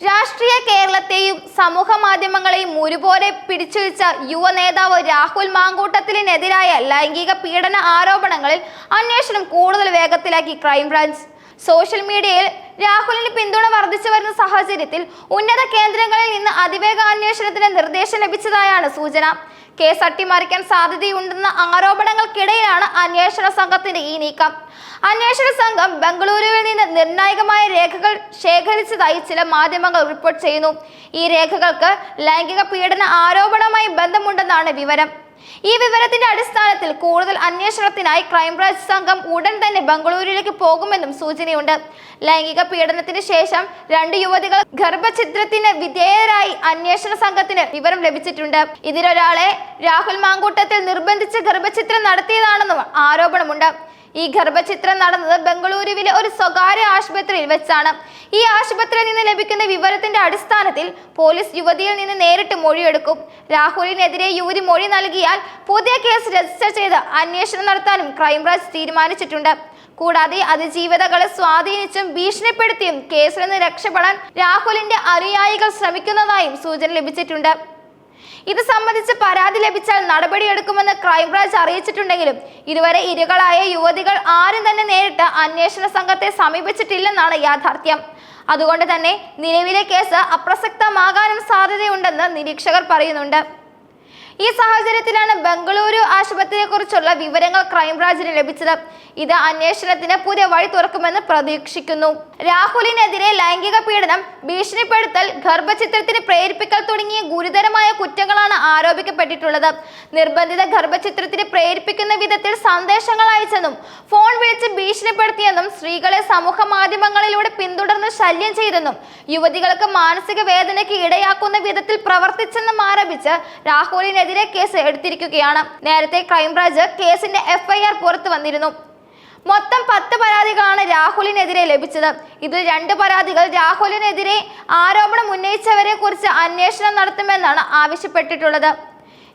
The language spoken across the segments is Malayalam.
രാഷ്ട്രീയ കേരളത്തെയും സമൂഹ മാധ്യമങ്ങളെയും ഒരുപോലെ പിടിച്ചുവെച്ച യുവ നേതാവ് രാഹുൽ മാങ്കൂട്ടത്തിനെതിരായ ലൈംഗിക പീഡന ആരോപണങ്ങളിൽ അന്വേഷണം കൂടുതൽ വേഗത്തിലാക്കി ക്രൈംബ്രാഞ്ച്. സോഷ്യൽ മീഡിയയിൽ രാഹുലിന് പിന്തുണ വർദ്ധിച്ചു വരുന്ന സാഹചര്യത്തിൽ ഉന്നത കേന്ദ്രങ്ങളിൽ നിന്ന് അതിവേഗ അന്വേഷണത്തിന് നിർദ്ദേശം ലഭിച്ചതായാണ് സൂചന. കേസ് അട്ടിമറിക്കാൻ സാധ്യതയുണ്ടെന്ന ആരോപണങ്ങൾക്കിടയിലാണ് അന്വേഷണ സംഘത്തിന്റെ ഈ നീക്കം. അന്വേഷണ സംഘം ബംഗളൂരുവിൽ നിന്ന് നിർണായകമായ രേഖകൾ ശേഖരിച്ചതായി ചില മാധ്യമങ്ങൾ റിപ്പോർട്ട് ചെയ്യുന്നു. ഈ രേഖകൾക്ക് ലൈംഗിക പീഡന ആരോപണവുമായി ബന്ധമുണ്ടെന്നാണ് വിവരം. ഈ വിവരത്തിന്റെ അടിസ്ഥാനത്തിൽ കൂടുതൽ അന്വേഷണത്തിനായി ക്രൈംബ്രാഞ്ച് സംഘം ഉടൻ തന്നെ ബംഗളൂരുവിലേക്ക് പോകുമെന്നും സൂചനയുണ്ട്. ലൈംഗിക പീഡനത്തിന് ശേഷം രണ്ട് യുവതികൾ ഗർഭഛിദ്രത്തിന് വിധേയരായി അന്വേഷണ സംഘത്തിന് വിവരം ലഭിച്ചിട്ടുണ്ട്. ഇതിലൊരാളെ രാഹുൽ മാങ്കൂട്ടത്തിൽ നിർബന്ധിച്ച് ഗർഭഛിദ്രം നടത്തിയതാണെന്നും ആരോപണമുണ്ട്. ഈ ഗർഭചിത്രം നടന്നത് ബംഗളൂരുവിലെ ഒരു സ്വകാര്യ ആശുപത്രിയിൽ വെച്ചാണ്. ഈ ആശുപത്രിയിൽ നിന്ന് ലഭിക്കുന്ന വിവരത്തിന്റെ അടിസ്ഥാനത്തിൽ പോലീസ് യുവതിയിൽ നിന്ന് നേരിട്ട് മൊഴിയെടുക്കും. രാഹുലിനെതിരെ യുവതി മൊഴി നൽകിയാൽ പുതിയ കേസ് രജിസ്റ്റർ ചെയ്ത് അന്വേഷണം നടത്താനും ക്രൈംബ്രാഞ്ച് തീരുമാനിച്ചിട്ടുണ്ട്. കൂടാതെ അതിജീവിതകളെ സ്വാധീനിച്ചും ഭീഷണിപ്പെടുത്തിയും കേസിൽ നിന്ന് രക്ഷപ്പെടാൻ രാഹുലിന്റെ അനുയായികൾ ശ്രമിക്കുന്നതായും സൂചന ലഭിച്ചിട്ടുണ്ട്. ഇത് സംബന്ധിച്ച് പരാതി ലഭിച്ചാൽ നടപടിയെടുക്കുമെന്ന് ക്രൈംബ്രാഞ്ച് അറിയിച്ചിട്ടുണ്ടെങ്കിലും ഇതുവരെ ഇരകളായ യുവതികൾ ആരും തന്നെ നേരിട്ട് അന്വേഷണ സംഘത്തെ സമീപിച്ചിട്ടില്ലെന്നാണ് യാഥാർത്ഥ്യം. അതുകൊണ്ട് തന്നെ നിലവിലെ കേസ് അപ്രസക്തമാകാനും സാധ്യതയുണ്ടെന്ന് നിരീക്ഷകർ പറയുന്നുണ്ട്. ഈ സാഹചര്യത്തിലാണ് ബംഗളൂരു ആശുപത്രിയെക്കുറിച്ചുള്ള വിവരങ്ങൾ ക്രൈംബ്രാഞ്ചിന് ലഭിച്ചത്. ഇത് അന്വേഷണത്തിന് പുതിയ വഴി തുറക്കുമെന്ന് പ്രതീക്ഷിക്കുന്നു. രാഹുലിനെതിരെ ലൈംഗിക പീഡനം ഭീഷണിപ്പെടുത്തൽ ഗർഭചിത്രത്തിന് പ്രേരിപ്പിക്കൽ തുടങ്ങിയ ഗുരുതരമായ കുറ്റങ്ങളാണ് ആരോപിക്കപ്പെട്ടിട്ടുള്ളത്. നിർബന്ധിത ഗർഭചിത്രത്തിന് പ്രേരിപ്പിക്കുന്ന വിധത്തിൽ സന്ദേശങ്ങൾ അയച്ചെന്നും ഫോൺ വിളിച്ച് ഭീഷണിപ്പെടുത്തിയെന്നും സ്ത്രീകളെ സമൂഹ മാധ്യമങ്ങളിലൂടെ പിന്തുടർന്ന് ശല്യം ചെയ്തെന്നും യുവതികൾക്ക് മാനസിക വേദനയ്ക്ക് ഇടയാക്കുന്ന വിധത്തിൽ പ്രവർത്തിച്ചെന്നും ആരോപിച്ച് രാഹുലിനെതിരെ കേസ് എടുത്തിരിക്കുകയാണ്. നേരത്തെ ക്രൈംബ്രാഞ്ച് കേസിന്റെ എഫ്ഐആർ പുറത്തു വന്നിരുന്നു. മൊത്തം പത്ത് പരാതികളാണ് രാഹുലിനെതിരെ ലഭിച്ചത്. ഇതിൽ രണ്ട് പരാതികൾ രാഹുലിനെതിരെ ആരോപണം ഉന്നയിച്ചവരെ കുറിച്ച് അന്വേഷണം നടത്തുമെന്നാണ് ആവശ്യപ്പെട്ടിട്ടുള്ളത്.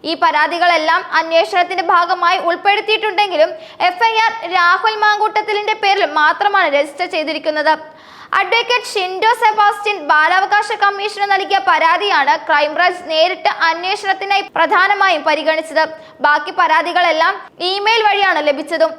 ഈ പരാതികളെല്ലാം അന്വേഷണത്തിന്റെ ഭാഗമായി ഉൾപ്പെടുത്തിയിട്ടുണ്ടെങ്കിലും എഫ്ഐആർ രാഹുൽ മാങ്കൂട്ടത്തിലിന്റെ പേരിൽ മാത്രമാണ് രജിസ്റ്റർ ചെയ്തിരിക്കുന്നത്. അഡ്വക്കേറ്റ് ഷിൻഡോ സെബാസ്റ്റ്യൻ ബാലാവകാശ കമ്മീഷന് നൽകിയ പരാതിയാണ് ക്രൈംബ്രാഞ്ച് നേരിട്ട് അന്വേഷണത്തിനായി പ്രധാനമായും പരിഗണിച്ചത്. ബാക്കി പരാതികളെല്ലാം ഇമെയിൽ വഴിയാണ് ലഭിച്ചതും.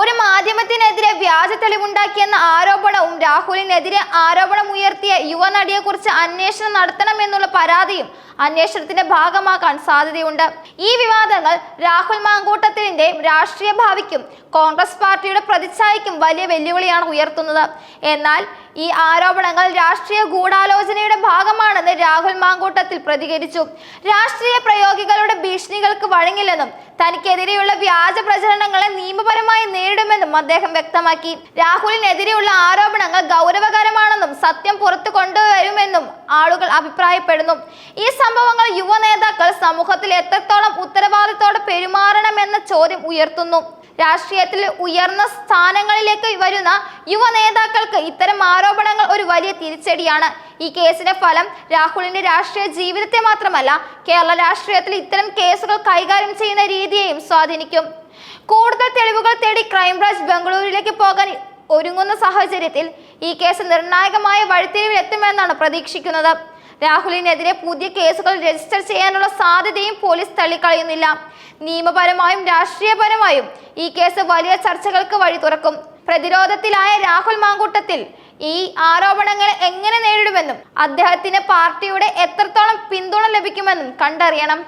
ഒരു മാധ്യമത്തിനെതിരെ വ്യാജ തെളിവുണ്ടാക്കിയെന്ന ആരോപണവും രാഹുലിനെതിരെ ആരോപണം ഉയർത്തിയ യുവനടിയെക്കുറിച്ച് അന്വേഷണം നടത്തണമെന്നുള്ള പരാതിയും അന്വേഷണത്തിന്റെ ഭാഗമാക്കാൻ സാധ്യതയുണ്ട്. ഈ വിവാദങ്ങൾ രാഹുൽ മാങ്കൂട്ടത്തിന്റെ രാഷ്ട്രീയ ഭാവിക്കും കോൺഗ്രസ് പാർട്ടിയുടെ പ്രതിച്ഛായയ്ക്കും വലിയ വെല്ലുവിളിയാണ് ഉയർത്തുന്നത്. എന്നാൽ ഈ ആരോപണങ്ങൾ രാഷ്ട്രീയ ഗൂഢാലോചനയുടെ ഭാഗമാണെന്ന് രാഹുൽ മാങ്കൂട്ടത്തിൽ പ്രതികരിച്ചു. രാഷ്ട്രീയ പ്രയോഗികളുടെ ഭീഷണികൾക്ക് വഴങ്ങില്ലെന്നും തനിക്കെതിരെയുള്ള വ്യാജ പ്രചരണങ്ങളെ നിയമപരമായി നേരിടുമെന്നും അദ്ദേഹം വ്യക്തമാക്കി. രാഹുലിനെതിരെയുള്ള ആരോപണങ്ങൾ ഗൗരവകരമാണെന്നും സത്യം പുറത്തു കൊണ്ടുവരുമെന്നും ആളുകൾ അഭിപ്രായപ്പെടുന്നു. ഈ സംഭവങ്ങൾ യുവ നേതാക്കൾ സമൂഹത്തിൽ എത്രത്തോളം ഉത്തരവാദിത്തോടെ പെരുമാറണമെന്ന ചോദ്യം ഉയർത്തുന്നു. രാഷ്ട്രീയത്തിൽ ഉയർന്ന സ്ഥാനങ്ങളിലേക്ക് വരുന്ന യുവ നേതാക്കൾക്ക് ഇത്തരം ആരോപണങ്ങൾ ഒരു വലിയ തിരിച്ചടിയാണ്. ഈ കേസിന്റെ ഫലം രാഹുലിന്റെ രാഷ്ട്രീയ ജീവിതത്തെ മാത്രമല്ല കേരള രാഷ്ട്രീയത്തിൽ ഇത്തരം കേസുകൾ കൈകാര്യം ചെയ്യുന്ന രീതിയെയും സ്വാധീനിക്കും. കൂടുതൽ തെളിവുകൾ തേടി ക്രൈംബ്രാഞ്ച് ബംഗളൂരുവിലേക്ക് പോകാൻ ഒരുങ്ങുന്ന സാഹചര്യത്തിൽ ഈ കേസ് നിർണായകമായ വഴിത്തിരിവിലെത്തുമെന്നാണ് പ്രതീക്ഷിക്കുന്നത്. രാഹുലിനെതിരെ പുതിയ കേസുകൾ രജിസ്റ്റർ ചെയ്യാനുള്ള സാധ്യതയും പോലീസ് തള്ളിക്കളയുന്നില്ല. നിയമപരമായും രാഷ്ട്രീയപരമായും ഈ കേസ് വലിയ ചർച്ചകൾക്ക് വഴി തുറക്കും. പ്രതിരോധത്തിലായ രാഹുൽ മാങ്കൂട്ടത്തിൽ ഈ ആരോപണങ്ങൾ എങ്ങനെ നേരിടുമെന്നും അദ്ദേഹത്തിന് പാർട്ടിയുടെ എത്രത്തോളം പിന്തുണ ലഭിക്കുമെന്നും കണ്ടറിയണം.